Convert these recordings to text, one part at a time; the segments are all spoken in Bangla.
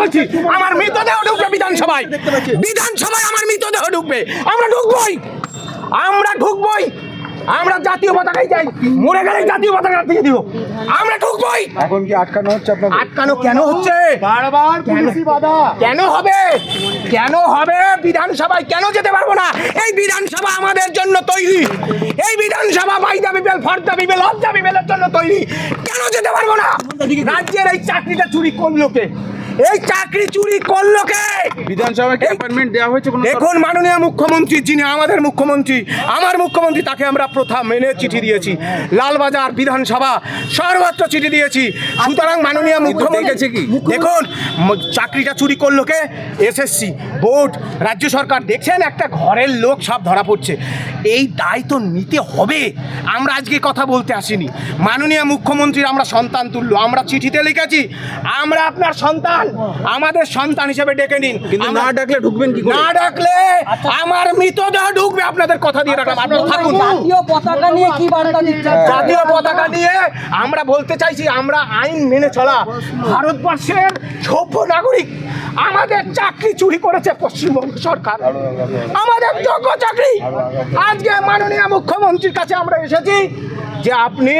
বলছি আমার মৃতদেহ ঢুকবে বিধানসভায়। বিধানসভায় আমার মৃতদেহ ঢুকবে। আমরা ঢুকবই। আমরা ঢুকবই। আমরা জাতীয় পতাকায় যাই মরে গেলে জাতীয় পতাকা দিয়ে দিব। আমরা ঢুকবই। এখন কি আটকানো হচ্ছে আপনাদের? আটকানো কেন হচ্ছে? বারবার পুলিশি বাধা। কেন হবে? কেন হবে? বিধানসভায় কেন যেতে পারব না? এই বিধানসভা আমাদের জন্য তৈরি। এই বিধানসভা by the people for the people of the বিবেলের জন্য তৈরি। কেন যেতে পারব না? রাজ্যের এই চাকরিটা চুরি করল কে এই চাকরি চুরি করল কে? বিধানসভায় কি অ্যাপয়েন্টমেন্ট দেওয়া হয়েছে কোনো দেখুন মাননীয় মুখ্যমন্ত্রী যিনি আমাদের মুখ্যমন্ত্রী আমার মুখ্যমন্ত্রী তাকে আমরা প্রথা মেনে চিঠি দিয়েছি। লালবাজার বিধানসভা সর্বত্র চিঠি দিয়েছি। সুতরাং মাননীয় মুখ্যমন্ত্রী দেখেছে কি? দেখুন চাকরিটা চুরি করল কে? এসএসসি বোর্ড রাজ্য সরকার। দেখছেন একটা ঘরের লোক সব ধরা পড়ছে। এই দায় তো নিতে হবে। আমরা আজকে কথা বলতে আসিনি। মাননীয় মুখ্যমন্ত্রীর আমরা সন্তান তুললো আমরা চিঠিতে লিখেছি আমরা আপনার সন্তান। আমাদের সন্তান হিসেবে ডেকে নিন। কিন্তু না ডাকলে ঢুকবেন কি না ডাকলে আমার মৃতদেহ ঢুকবে আপনাদের কথা দিয়ে রাখলাম। আপনারা থাকুন। জাতীয় পতাকা নিয়ে কি বার্তা দিচ্ছে জাতীয় পতাকা নিয়ে আমরা বলতে চাইছি আমরা আইন মেনে চলা। ভারতবর্ষের সভ্য নাগরিক আমাদের চাকরি চুরি করেছে পশ্চিমবঙ্গ সরকার। আমাদের যোগ্য চাকরি। আজকে মাননীয় মুখ্যমন্ত্রীর কাছে আমরা এসেছি যে আপনি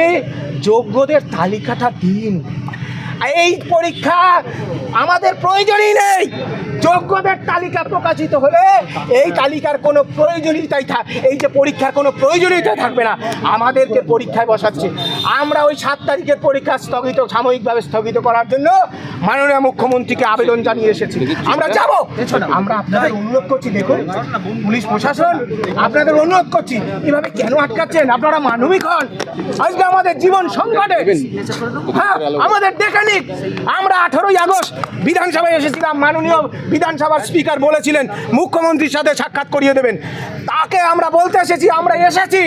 যোগ্যদের তালিকাটা দিন। এই পরীক্ষা আমাদের প্রয়োজনই নেই। যোগ্যদের তালিকা প্রকাশিত হলে, এই তালিকার কোনো প্রয়োজনীয়তাই থাক, এই যে পরীক্ষার কোনো প্রয়োজনীয়তা থাকবে না, আমাদেরকে পরীক্ষায় বসাচ্ছে। আমরা ওই সাত তারিখের পরীক্ষা স্থগিত, সাময়িকভাবে স্থগিত করার জন্য মাননীয় মুখ্যমন্ত্রীকে আবেদন জানিয়ে এসেছি। আমরা যাব। আমরা আপনাদের অনুরোধ করছি, দেখুন, পুলিশ প্রশাসন আপনাদের অনুরোধ করছি, এভাবে কেন আটকাচ্ছেন? আপনারা মানবিক হন। আজকে আমাদের জীবন সংকটে। হ্যাঁ আমাদের ডেকে নিক। আমরা আঠারোই আগস্ট বিধানসভায় এসেছিলাম, মাননীয় বিধানসভার স্পিকার বলেছিলেন, মুখ্যমন্ত্রীর সাথে সাক্ষাৎ করিয়ে দেবেন। তাকে আমরা বলতে এসেছি, আমরা এসেছি,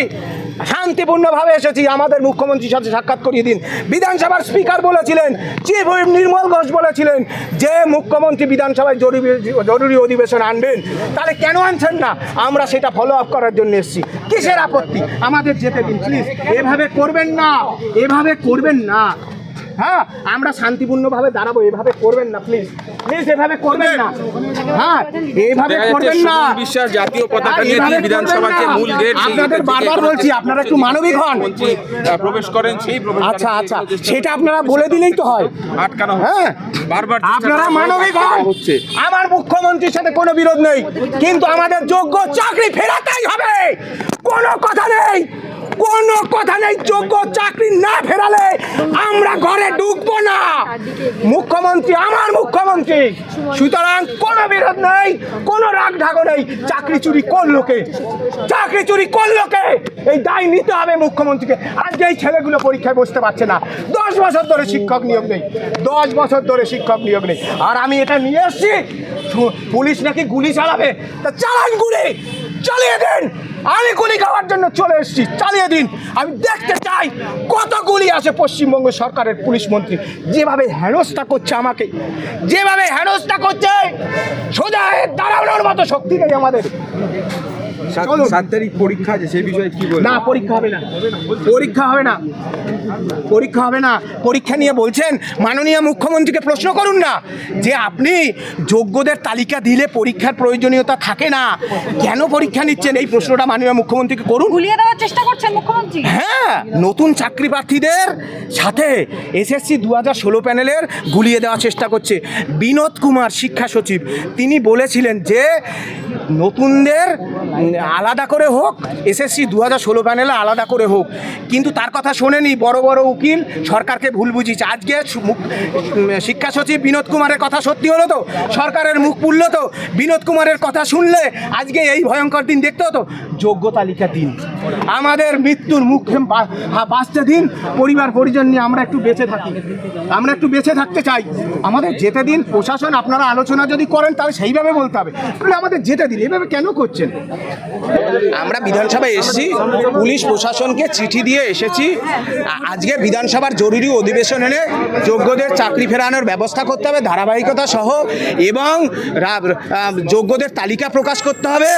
শান্তিপূর্ণভাবে এসেছি, আমাদের মুখ্যমন্ত্রীর সাথে সাক্ষাৎ করিয়ে দিন। বিধানসভার স্পিকার বলেছিলেন, চিফ হুইপ নির্মল ঘোষ বলেছিলেন যে, মুখ্যমন্ত্রী বিধানসভায় জরুরি জরুরি অধিবেশন আনবেন, তাহলে কেন আনছেন না? আমরা সেটা ফলো আপ করার জন্য এসেছি। কিসের আপত্তি? আমাদের যেতে দিন প্লিজ এভাবে করবেন না, এভাবে করবেন না। হ্যাঁ আমরা শান্তিপূর্ণভাবে দাঁড়াবো এভাবে করবেন না প্লিজ প্লিজ এভাবে করবেন না। হ্যাঁ এভাবে করবেন না। বিশ্বাস জাতীয় পতাকা নিয়ে বিধানসভার যে মূল গেট আপনাদের বারবার বলছি আপনারা একটু মানবিক হন। প্রবেশ করেন সেই প্রবেশ আচ্ছা আচ্ছা সেটা আপনারা বলে দিলেই তো হয়। আটকানো হ্যাঁ বারবার আপনারা মানবিক হন। হচ্ছে। আমার মুখ্যমন্ত্রীর সাথে কোনো বিরোধ নেই কিন্তু আমাদের যোগ্য চাকরি ফেরাতেই হবে। কোনো কথা নেই। কোনো কথা নেই, যোগ্য চাকরি না ফেরালে আমরা ঘরে ঢুকবো না। মুখ্যমন্ত্রী, আমার মুখ্যমন্ত্রী। সুতরাং কোনো বিরোধ নেই, কোনো রাগ ঢাকো নেই, চাকরি চুরি করল কে চাকরি চুরি করল কে এই দায় নিতে হবে মুখ্যমন্ত্রীকে। আজকে এই ছেলেগুলো পরীক্ষায় বসতে পারছে না। দশ বছর ধরে শিক্ষক নিয়োগ নেই। দশ বছর ধরে শিক্ষক নিয়োগ নেই। আর আমি এটা নিয়ে এসছি পুলিশ নাকি গুলি চালাবে? তা চালান গুলি! চালিয়ে দিন! আমি গুলি খাওয়ার জন্য চলে এসেছি। চালিয়ে দিন। আমি দেখতে চাই কত গুলি আছে পশ্চিমবঙ্গ সরকারের পুলিশ মন্ত্রী। যেভাবে হেনস্থা করছে আমাকে, যেভাবে হেনস্থা করছে, সোজা দাঁড়ানোর মতো শক্তি নেই আমাদের। সাত- চলুন। তারিখ পরীক্ষা আছে সেই বিষয়ে কি বলবেন না পরীক্ষা হবে না। পরীক্ষা হবে না। পরীক্ষা হবে না। পরীক্ষা নিয়ে বলছেন মাননীয় মুখ্যমন্ত্রীকে প্রশ্ন করুন না যে আপনি যোগ্যদের তালিকা দিলে পরীক্ষার প্রয়োজনীয়তা থাকে না। কেন পরীক্ষা নিচ্ছেন? এই প্রশ্নটা মাননীয় মুখ্যমন্ত্রীকে করুন। গুলিয়ে দেওয়ার চেষ্টা করছেন মুখ্যমন্ত্রী? হ্যাঁ নতুন চাকরি প্রার্থীদের সাথে এসএসসি দু হাজার ষোলো প্যানেলের গুলিয়ে দেওয়ার চেষ্টা করছে। বিনোদ কুমার শিক্ষা সচিব তিনি বলেছিলেন যে নতুনদের আলাদা করে হোক এসএসসি দু হাজার ষোলো প্যানেলে আলাদা করে হোক। কিন্তু তার কথা শোনেনি বড় বড় উকিল সরকারকে ভুল বুঝিয়েছে। আজকে শিক্ষা সচিব বিনোদ কুমারের কথা সত্যি হলো তো? সরকারের মুখ পুড়ল তো? বিনোদ কুমারের কথা শুনলে আজকে এই ভয়ঙ্কর দিন দেখতে হতো? যোগ্য তালিকা দিন। আমাদের মৃত্যুর মুখে বাঁচতে দিন। পরিবার পরিজন নিয়ে আমরা একটু বেঁচে থাকি। আমরা একটু বেঁচে থাকতে চাই। আমাদের যেতে দিন। প্রশাসন আপনারা আলোচনা যদি করেন তাহলে সেইভাবে বলতে হবে। তাহলে আমাদের যেতে দিন। এভাবে কেন করছেন? আমরা বিধানসভায় এসেছি পুলিশ প্রশাসনকে চিঠি দিয়ে এসেছি আজকে বিধানসভার জরুরি অধিবেশন এনে যোগ্যদের চাকরি ফেরানোর ব্যবস্থা করতে হবে ধারাবাহিকতা সহ এবং যোগ্যদের তালিকা প্রকাশ করতে হবে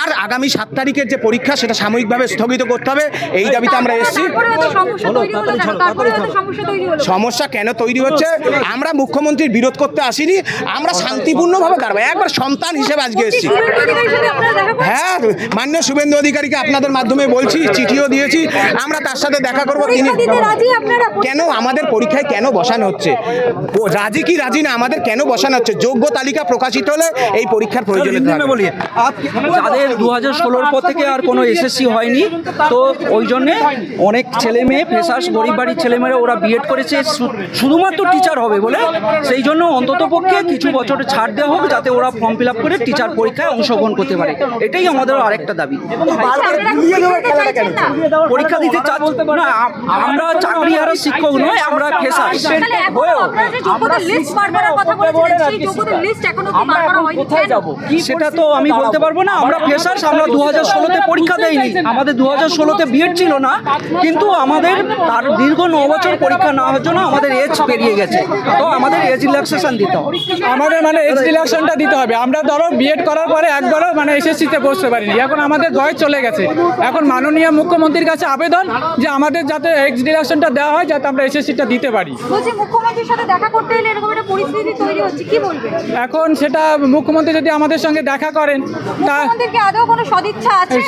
আর আগামী সাত তারিখের যে পরীক্ষা সেটা সাময়িকভাবে স্থগিত করতে হবে এই দাবিতে আমরা এসেছি সমস্যা কেন? তৈরি হচ্ছে আমরা মুখ্যমন্ত্রীর বিরোধ করতে আসিনি আমরা শান্তিপূর্ণভাবে দাঁড়াবো একবার সন্তান হিসেবে আজকে এসেছি? হ্যাঁ মাননীয় শুভেন্দু অধিকারীকে আপনাদের মাধ্যমে বলছি চিঠিও দিয়েছি আমরা তার সাথে দেখা করব তিনি কেন আমাদের পরীক্ষায় কেন বসানো হচ্ছে? ও রাজি কি রাজি না আমাদের কেন বসানো হচ্ছে? যোগ্য তালিকা প্রকাশিত হলে এই পরীক্ষার। যাদের দু হাজার ষোলোর পর থেকে আর কোনো এসএসসি হয়নি তো ওই জন্যে অনেক ছেলে মেয়ে ফ্রেশার্স গরিব বাড়ির ছেলে মেয়েরা ওরা বিএড করেছে শুধুমাত্র টিচার হবে বলে সেই জন্য অন্তত পক্ষে কিছু বছর ছাড় দেওয়া হোক যাতে ওরা ফর্ম ফিল আপ করে টিচার পরীক্ষায় অংশগ্রহণ করতে পারে। এটাই আমাদের আরেকটা দাবি। পরীক্ষা দিতে চাইছেন না? পরীক্ষা দিতে না আম- আমরা চাকরি আর শিক্ষক নয় আমরা? সেটা তো আমি বলতে পারব না আমরা ফ্রেশার্স আমরা দু হাজার ষোলোতে পরীক্ষা দেইনি আমাদের দু হাজার ষোলোতে বিএড ছিল না কিন্তু আমাদের তার দীর্ঘ ন বছর পরীক্ষা না হওয়ার জন্য আমাদের এজ পেরিয়ে গেছে। তো আমাদের এজ রিল্যাক্সেশন দিতে হবে। আমাদের মানে এজ রিলাকশনটা দিতে হবে। আমরা ধরো বিএড করার পরে একবারও মানে এসএসসিতে বসতে পারিনি। এখন আমাদের ভয় চলে গেছে। এখন মাননীয় মুখ্যমন্ত্রীর কাছে আবেদন যে আমাদের যাতে এক্স ডিডাকশনটা দেওয়া হয় যাতে আমরা এসএসসিটা দিতে পারি। এখন সেটা মুখ্যমন্ত্রী যদি আমাদের সঙ্গে দেখা করেন তা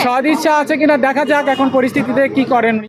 সদিচ্ছা আছে কিনা দেখা যাক এখন পরিস্থিতিতে কি করেন।